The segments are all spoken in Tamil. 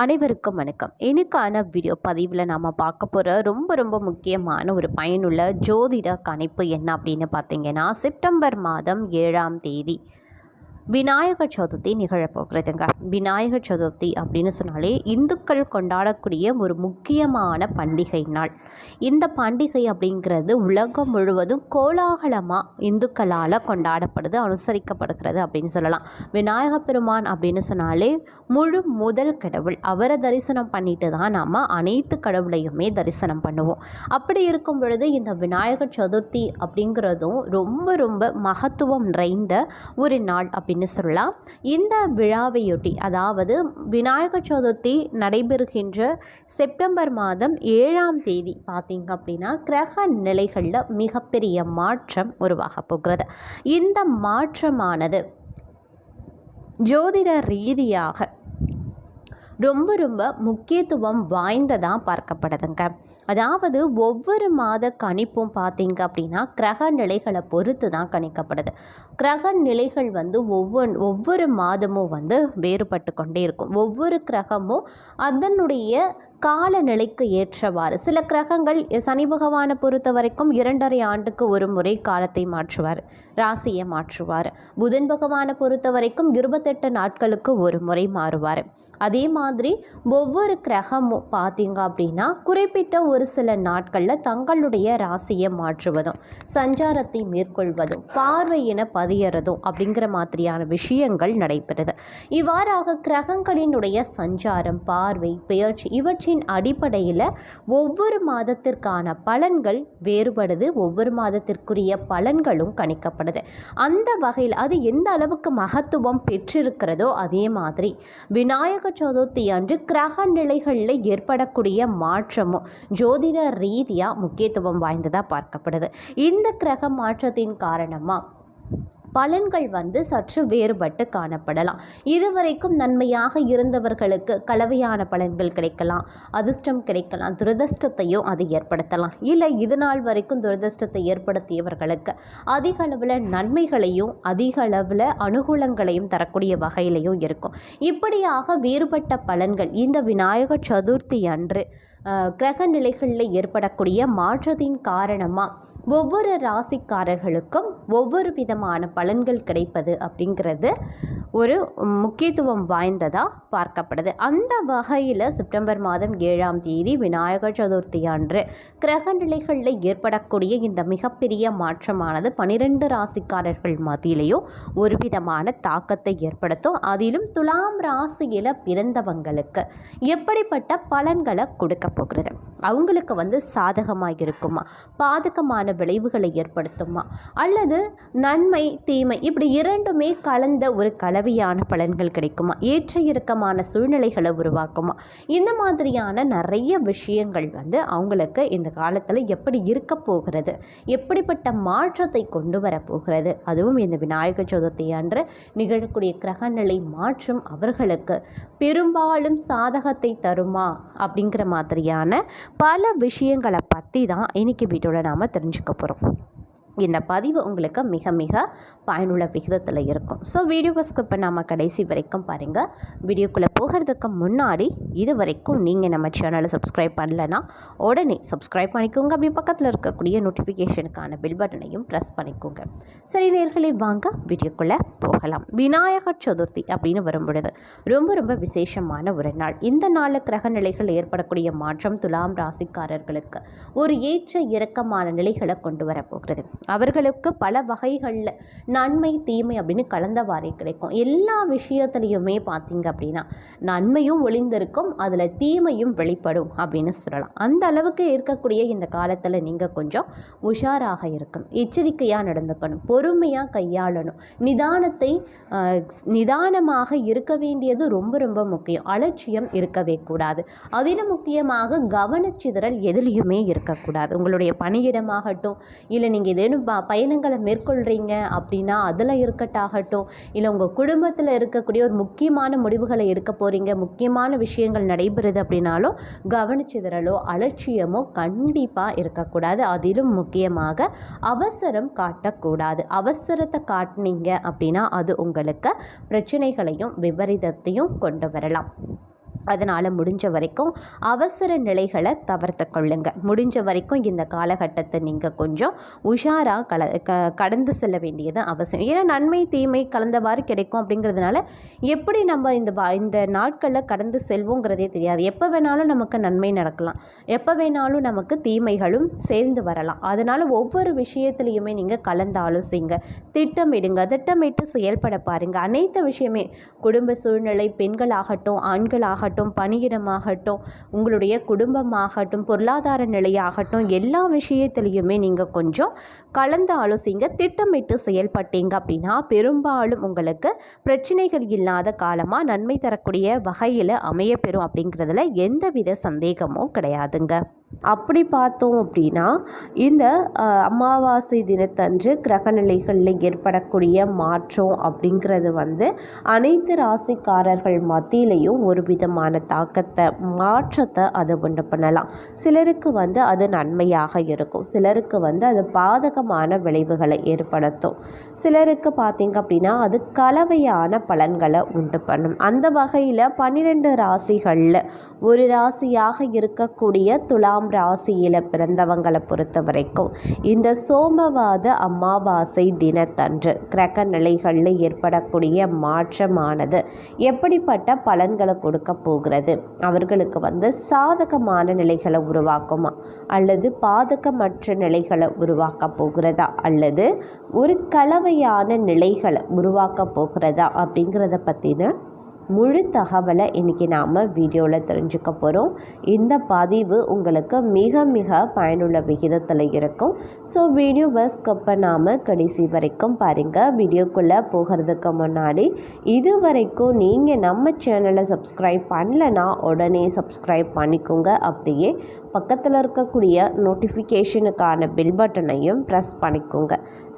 அனைவருக்கும் வணக்கம். இன்னைக்கான வீடியோ பதிவில் நாம் பார்க்க போகிற ரொம்ப ரொம்ப முக்கியமான ஒரு பயனுள்ள ஜோதிட கணிப்பு என்ன அப்படின்னு பார்த்தீங்கன்னா செப்டம்பர் மாதம் ஏழாம் தேதி. விநாயகர் சதுர்த்தி நிகழப்போகிறதுங்க விநாயகர் சதுர்த்தி அப்படின்னு சொன்னாலே இந்துக்கள் கொண்டாடக்கூடிய ஒரு முக்கியமான பண்டிகை நாள். இந்த பண்டிகை அப்படிங்கிறது உலகம் முழுவதும் கோலாகலமாக இந்துக்களால் கொண்டாடப்படுது அனுசரிக்கப்படுகிறது அப்படின்னு சொல்லலாம். விநாயக பெருமான் அப்படின்னு சொன்னாலே முழு முதல் கடவுள். அவரை தரிசனம் பண்ணிட்டு தான் நாம் அனைத்து கடவுளையுமே தரிசனம் பண்ணுவோம். அப்படி இருக்கும் பொழுது இந்த விநாயகர் சதுர்த்தி அப்படிங்கிறதும் ரொம்ப ரொம்ப மகத்துவம் நிறைந்த ஒரு நாள் அப்படின்னு சொல்லலாம். இந்த விழாவையொட்டி அதாவது விநாயகர் சதுர்த்தி நடைபெறுகின்ற செப்டம்பர் மாதம் ஏழாம் தேதி பார்த்தீங்க அப்படின்னா கிரக நிலைகளில் மிகப்பெரிய மாற்றம் உருவாக போகிறது. இந்த மாற்றமானது ஜோதிட ரீதியாக ரொம்ப ரொம்ப முக்கியத்துவம் வாய்ந்ததாக பார்க்கப்படுதுங்க. அதாவது ஒவ்வொரு மாத கணிப்பும் பார்த்தீங்க அப்படின்னா கிரக நிலைகளை பொறுத்து தான் கணிக்கப்படுது. கிரக நிலைகள் வந்து ஒவ்வொரு ஒவ்வொரு மாதமும் வந்து வேறுபட்டு கொண்டே இருக்கும். ஒவ்வொரு கிரகமும் அதனுடைய காலநிலைக்கு ஏற்றவாறு சில கிரகங்கள் சனி பகவானை பொறுத்த வரைக்கும் இரண்டரை ஆண்டுக்கு ஒரு முறை காலத்தை மாற்றுவார் ராசியை மாற்றுவார். புதன் பகவானை பொறுத்த வரைக்கும் இருபத்தெட்டு நாட்களுக்கு ஒரு முறை மாறுவார். அதே மாதிரி ஒவ்வொரு கிரகமும் பார்த்தீங்க அப்படின்னா குறிப்பிட்ட ஒரு சில நாட்களில் தங்களுடைய ராசியை மாற்றுவதும் சஞ்சாரத்தை மேற்கொள்வதும் பார்வையின பதியறதும் அப்படிங்கிற மாதிரியான விஷயங்கள் நடைபெறுது. இவ்வாறாக கிரகங்களினுடைய சஞ்சாரம் பார்வை பெயர்ச்சி இவற்றின் அடிப்படையில் ஒவ்வொரு மாதத்திற்கான பலன்கள் வேறுபடுது. ஒவ்வொரு மாதத்திற்குரிய பலன்களும் கணிக்கப்படுது. அந்த வகையில் அது எந்த அளவுக்கு மகத்துவம் பெற்றிருக்கிறதோ அதே மாதிரி விநாயகர் சதுர்த்தி அன்று கிரக நிலைகளில் ஏற்படக்கூடிய மாற்றமும் ஜோதிட ரீதியாக முக்கியத்துவம் வாய்ந்ததாக பார்க்கப்படுது. இந்த கிரக மாற்றத்தின் காரணமாக பலன்கள் வந்து சற்று வேறுபட்டு காணப்படலாம். இதுவரைக்கும் நன்மையாக இருந்தவர்களுக்கு கலவையான பலன்கள் கிடைக்கலாம் அதிர்ஷ்டம் கிடைக்கலாம் துரதிர்ஷ்டத்தையும் அது ஏற்படுத்தலாம். இல்லை இது நாள் வரைக்கும் துரதிர்ஷ்டத்தை ஏற்படுத்தியவர்களுக்கு அதிக அளவில் நன்மைகளையும் அதிக அளவில் அனுகூலங்களையும் தரக்கூடிய வகையிலையும் இருக்கும். இப்படியாக வேறுபட்ட பலன்கள் இந்த விநாயகர் சதுர்த்தி அன்று கிரக நிலைகளில் ஏற்படக்கூடிய மாற்றத்தின் காரணமாக ஒவ்வொரு ராசிக்காரர்களுக்கும் ஒவ்வொரு விதமான பலன்கள் கிடைப்பது அப்படிங்கிறது ஒரு முக்கியத்துவம் வாய்ந்ததாக பார்க்கப்படுது. அந்த வகையில் செப்டம்பர் மாதம் ஏழாம் தேதி விநாயகர் சதுர்த்தி அன்று கிரக நிலைகளில் ஏற்படக்கூடிய இந்த மிகப்பெரிய மாற்றமானது பனிரெண்டு ராசிக்காரர்கள் மத்தியிலையும் ஒரு விதமான தாக்கத்தை ஏற்படுத்தும். அதிலும் துலாம் ராசியில் பிறந்தவங்களுக்கு எப்படிப்பட்ட பலன்களை கொடுக்க போகிறது. அவங்களுக்கு வந்து சாதகமாக இருக்குமா? பாதகமான விளைவுகளை ஏற்படுத்துமா? அல்லது நன்மை தீமை இப்படி இரண்டுமே கலந்த ஒரு கலவையான பலன்கள் கிடைக்குமா? ஏற்ற இறக்கமான சூழ்நிலைகளை உருவாக்குமா? இந்த மாதிரியான நிறைய விஷயங்கள் வந்து அவங்களுக்கு இந்த காலத்தில் எப்படி இருக்க போகிறது? எப்படிப்பட்ட மாற்றத்தை கொண்டு வர போகிறது? அதுவும் இந்த விநாயகர் சதுர்த்தி அன்று நிகழக்கூடிய கிரகநிலை மாற்றம் அவர்களுக்கு பெரும்பாலும் சாதகத்தை தருமா? அப்படிங்கிற மாதிரியான பல விஷயங்களை பற்றி தான் இன்றைக்கி வீட்டோட நாம் தெரிஞ்சுக்க போகிறோம் இந்த பதிவு உங்களுக்கு மிக மிக பயனுள்ள விகிதத்தில் இருக்கும். ஸோ வீடியோவை ஸ்கிப் நம்ம கடைசி வரைக்கும் பாருங்கள் வீடியோக்குள்ளே போகிறதுக்கு முன்னாடி இது வரைக்கும் நீங்கள் நம்ம சேனலை சப்ஸ்கிரைப் பண்ணலைன்னா உடனே சப்ஸ்கிரைப் பண்ணிக்கோங்க. அப்படி பக்கத்தில் இருக்கக்கூடிய நோட்டிஃபிகேஷனுக்கான பில் பட்டனையும் ப்ரெஸ் பண்ணிக்கோங்க. சரி நேர்களை வாங்க வீடியோக்குள்ளே போகலாம். விநாயகர் சதுர்த்தி அப்படின்னு வரும்பொழுது ரொம்ப ரொம்ப விசேஷமான ஒரு நாள். இந்த நாளில் கிரக நிலைகள் ஏற்படக்கூடிய மாற்றம் துலாம் ராசிக்காரர்களுக்கு ஒரு ஏற்ற இறக்கமான நிலைகளை கொண்டு வரப்போகிறது. அவர்களுக்கு பல வகைகளில் நன்மை தீமை அப்படின்னு கலந்தவாறே கிடைக்கும். எல்லா விஷயத்துலையுமே பார்த்தீங்க அப்படின்னா நன்மையும் ஒளிந்திருக்கும் அதில் தீமையும் வெளிப்படும் அப்படின்னு சொல்லலாம். அந்த அளவுக்கு இருக்கக்கூடிய இந்த காலத்தில் நீங்கள் கொஞ்சம் உஷாராக இருக்கணும். எச்சரிக்கையாக நடந்துக்கணும். பொறுமையாக கையாளணும். நிதானத்தை நிதானமாக இருக்க வேண்டியது ரொம்ப ரொம்ப முக்கியம். அலட்சியம் இருக்கவே கூடாது. அதிலும் முக்கியமாக கவனச்சிதறல் எதுலேயுமே இருக்கக்கூடாது. உங்களுடைய பணியிடமாகட்டும் இல்லை நீங்கள் ஏதேனும் பயணங்களை மேற்கொள்கிறீங்க அப்படின்னா அதில் இருக்கட்டாகட்டும் இல்லை உங்கள் குடும்பத்தில் இருக்கக்கூடிய ஒரு முக்கியமான முடிவுகளை எடுக்க போகிறீங்க முக்கியமான விஷயங்கள் நடைபெறுது அப்படின்னாலும் கவனிச்சிதறலோ அலட்சியமோ கண்டிப்பாக இருக்கக்கூடாது. அதிலும் முக்கியமாக அவசரம் காட்டக்கூடாது. அவசரத்தை காட்டினீங்க அப்படின்னா அது உங்களுக்கு பிரச்சனைகளையும் விபரீதத்தையும் கொண்டு வரலாம். அதனால் முடிஞ்ச வரைக்கும் அவசர நிலைகளை தவிர்த்து கொள்ளுங்க. முடிஞ்ச வரைக்கும் இந்த காலகட்டத்தை நீங்கள் கொஞ்சம் உஷாராக கல க கடந்து செல்ல வேண்டியது அவசியம். ஏன்னா நன்மை தீமை கலந்தவாறு கிடைக்கும் அப்படிங்கிறதுனால எப்படி நம்ம இந்த பா இந்த நாட்களில் கடந்து செல்வோங்கிறதே தெரியாது. எப்போ வேணாலும் நமக்கு நன்மை நடக்கலாம். எப்போ வேணாலும் நமக்கு தீமைகளும் சேர்ந்து வரலாம். அதனால் ஒவ்வொரு விஷயத்துலையுமே நீங்கள் கலந்து ஆலோசிங்க திட்டமிடுங்க. திட்டமிட்டு செயல்பட பாருங்கள் அனைத்து விஷயமே குடும்ப சூழ்நிலை பெண்களாகட்டும் ஆண்களாகட்டும் ஆகட்டும் பணியிடமாகட்டும் உங்களுடைய குடும்பமாகட்டும் பொருளாதார நிலையாகட்டும் எல்லா விஷயத்துலையுமே நீங்கள் கொஞ்சம் கலந்து ஆலோசிங்க திட்டமிட்டு செயல்பட்டீங்க அப்படின்னா பெரும்பாலும் உங்களுக்கு பிரச்சனைகள் இல்லாத காலமாக நன்மை தரக்கூடிய வகையில் அமையப்பெறும் அப்படிங்கிறதுல எந்தவித சந்தேகமும் கிடையாதுங்க. அப்படி பார்த்தோம் அப்படின்னா இந்த அமாவாசை தினத்தன்று கிரகநிலைகளில் ஏற்படக்கூடிய மாற்றம் அப்படிங்கிறது வந்து அனைத்து ராசிக்காரர்கள் மத்தியிலையும் ஒரு விதமான தாக்கத்தை மாற்றத்தை அது உண்டு பண்ணலாம். சிலருக்கு வந்து அது நன்மையாக இருக்கும். சிலருக்கு வந்து அது பாதகமான விளைவுகளை ஏற்படுத்தும். சிலருக்கு பார்த்தீங்க அப்படின்னா அது கலவையான பலன்களை உண்டு பண்ணும். அந்த வகையில் பன்னிரெண்டு ராசிகளில் ஒரு ராசியாக இருக்கக்கூடிய துலா துலாம் ராசியில் பிறந்தவங்களை பொறுத்த வரைக்கும் இந்த சோமவாத அமாவாசை தினத்தன்று கிரக நிலைகளில் ஏற்படக்கூடிய மாற்றமானது எப்படிப்பட்ட பலன்களை கொடுக்க போகிறது? அவர்களுக்கு வந்து சாதகமான நிலைகளை உருவாக்குமா? அல்லது பாதகமற்ற நிலைகளை உருவாக்க போகிறதா? அல்லது ஒரு கலவையான நிலைகளை உருவாக்க போகிறதா? அப்படிங்கிறத பற்றின முழு தகவலை இன்றைக்கி நாம் வீடியோவில் தெரிஞ்சுக்க போகிறோம் இந்த பதிவு உங்களுக்கு மிக மிக பயனுள்ள விகிதத்தில் இருக்கும். ஸோ வீடியோவை ஸ்கிப் பண்ணாமல் கடைசி வரைக்கும் பாருங்கள் வீடியோக்குள்ளே போகிறதுக்கு முன்னாடி இது வரைக்கும் நீங்கள் நம்ம சேனலை சப்ஸ்கிரைப் பண்ணலைன்னா உடனே சப்ஸ்கிரைப் பண்ணிக்கோங்க. அப்படியே பக்கத்தில் இருக்கக்கூடிய நோட்டிஃபிகேஷனுக்கான பில் பட்டனையும் ப்ரெஸ் பண்ணிக்கோங்க.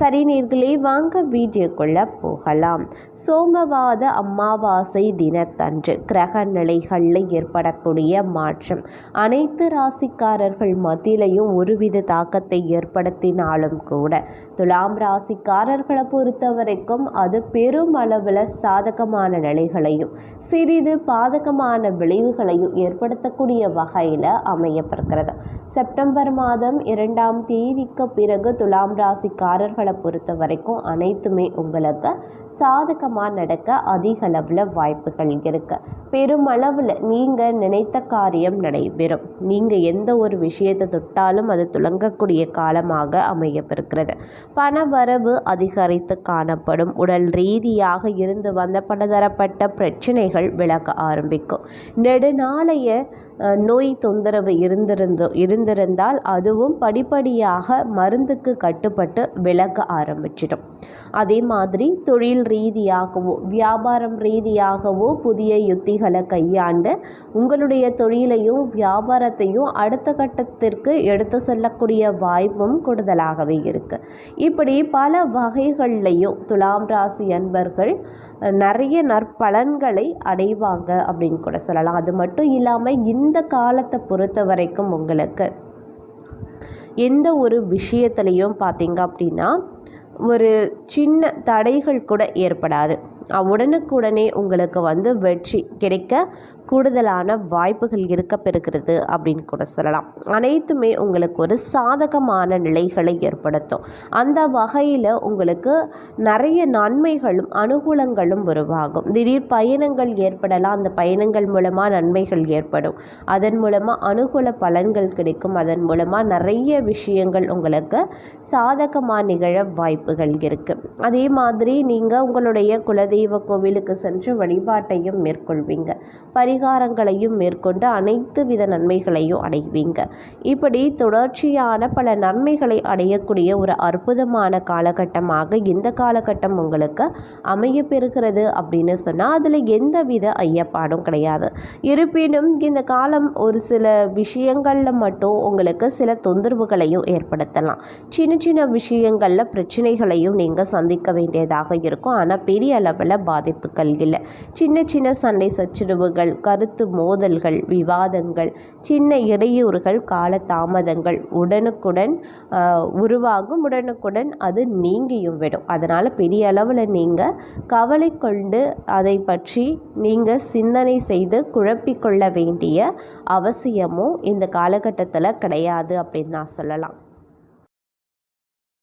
சரி நீர்களே வாங்க வீடியோக்குள்ளே போகலாம். சோமவாத அமாவாசை தினத்தன்று கிரக நிலைகளில் ஏற்படக்கூடிய மாற்றம். அனைத்து ராசிக்காரர்கள் மத்தியிலையும் ஒருவித தாக்கத்தை ஏற்படுத்தினாலும் கூட துலாம் ராசிக்காரர்களை பொறுத்த வரைக்கும் அது பெரும் அளவில் சாதகமான நிலைகளையும் சிறிது பாதகமான விளைவுகளையும் ஏற்படுத்தக்கூடிய வகையில் அமையப்படுகிறது செப்டம்பர் மாதம் இரண்டாம் தேதிக்கு பிறகு துலாம் ராசிக்காரர்களை பொறுத்த வரைக்கும் அனைத்துமே உங்களுக்கு சாதகமாக நடக்க அதிக அளவில் வாய்ப்புகள் இருக்கு. பெருமளவில் நீங்கள் நினைத்த காரியம் நடைபெறும். நீங்கள் எந்த ஒரு விஷயத்தை தொட்டாலும் அது துளங்கக்கூடிய காலமாக அமையப்பெறுகிறது. பண வரவு அதிகரித்து காணப்படும். உடல் ரீதியாக இருந்து வந்த பலதரப்பட்ட பிரச்சனைகள் விலக ஆரம்பிக்கும். நெடுநாளைய நோய் தொந்தரவு இருந்திருந்தோ இருந்திருந்தால் அதுவும் படிப்படியாக மருந்துக்கு கட்டுப்பட்டு விலக ஆரம்பிச்சிடும். அதே மாதிரி தொழில் ரீதியாகவோ வியாபாரம் ரீதியாக ரீதியாகவோ புதிய யுத்திகளை கையாண்டு உங்களுடைய தொழிலையும் வியாபாரத்தையும் அடுத்த கட்டத்திற்கு எடுத்து செல்லக்கூடிய வாய்ப்பும் கூடுதலாகவே இருக்குது இப்படி பல வகைகள்லையும் துலாம் ராசி அன்பர்கள் நிறைய நற்பலன்களை அடைவாங்க அப்படின்னு கூட சொல்லலாம். அது மட்டும் இல்லாமல் இந்த காலத்தை பொறுத்த வரைக்கும் உங்களுக்கு எந்த ஒரு விஷயத்துலையும் பார்த்தீங்க அப்படின்னா ஒரு சின்ன தடைகள் கூட ஏற்படாது. உடனுக்குடனே உங்களுக்கு வந்து வெற்றி கிடைக்க கூடுதலான வாய்ப்புகள் இருக்க பெறுகிறது அப்படின்னு கூட சொல்லலாம். அனைத்துமே உங்களுக்கு ஒரு சாதகமான நிலைகளை ஏற்படுத்தும். அந்த வகையில் உங்களுக்கு நிறைய நன்மைகளும் அனுகூலங்களும் உருவாகும். திடீர் பயணங்கள் ஏற்படலாம். அந்த பயணங்கள் மூலமாக நன்மைகள் ஏற்படும். அதன் மூலமாக அனுகூல பலன்கள் கிடைக்கும். அதன் மூலமாக நிறைய விஷயங்கள் உங்களுக்கு சாதகமாக நிகழ வாய்ப்புகள் இருக்குது அதே மாதிரி நீங்கள் உங்களுடைய குலதெய்வ கோவிலுக்கு சென்று வழிபாட்டையும் மேற்கொள்வீங்க. பரி பரிகாரங்களையும் மேற்கொண்டு அனைத்து வித நன்மைகளையும் அடைவீங்க. இப்படி தொடர்ச்சியான பல நன்மைகளை அடையக்கூடிய ஒரு அற்புதமான காலகட்டமாக இந்த காலகட்டம் உங்களுக்கு அமைய பெறுகிறது அப்படின்னு சொன்னால் அதில் எந்த வித ஐயப்பாடும் கிடையாது. இருப்பினும் இந்த காலம் ஒரு சில விஷயங்களில் மட்டும் உங்களுக்கு சில தொந்தரவுகளையும் ஏற்படுத்தலாம். சின்ன சின்ன விஷயங்களில் பிரச்சனைகளையும் நீங்கள் சந்திக்க வேண்டியதாக இருக்கும். ஆனால் பெரிய அளவில் பாதிப்புகள் இல்லை. சின்ன சின்ன சண்டை சச்சரவுகள் கருத்து மோதல்கள் விவாதங்கள் சின்ன இடையூறுகள் கால தாமதங்கள் உடனுக்குடன் உருவாகும். உடனுக்குடன் அது நீங்கியும் விடும். அதனால் பெரிய அளவில் நீங்கள் கவலை கொண்டு அதை பற்றி நீங்கள் சிந்தனை செய்து குழப்பிக்கொள்ள வேண்டிய அவசியமும் இந்த காலகட்டத்தில் கிடையாது அப்படின்னு நான் சொல்லலாம்.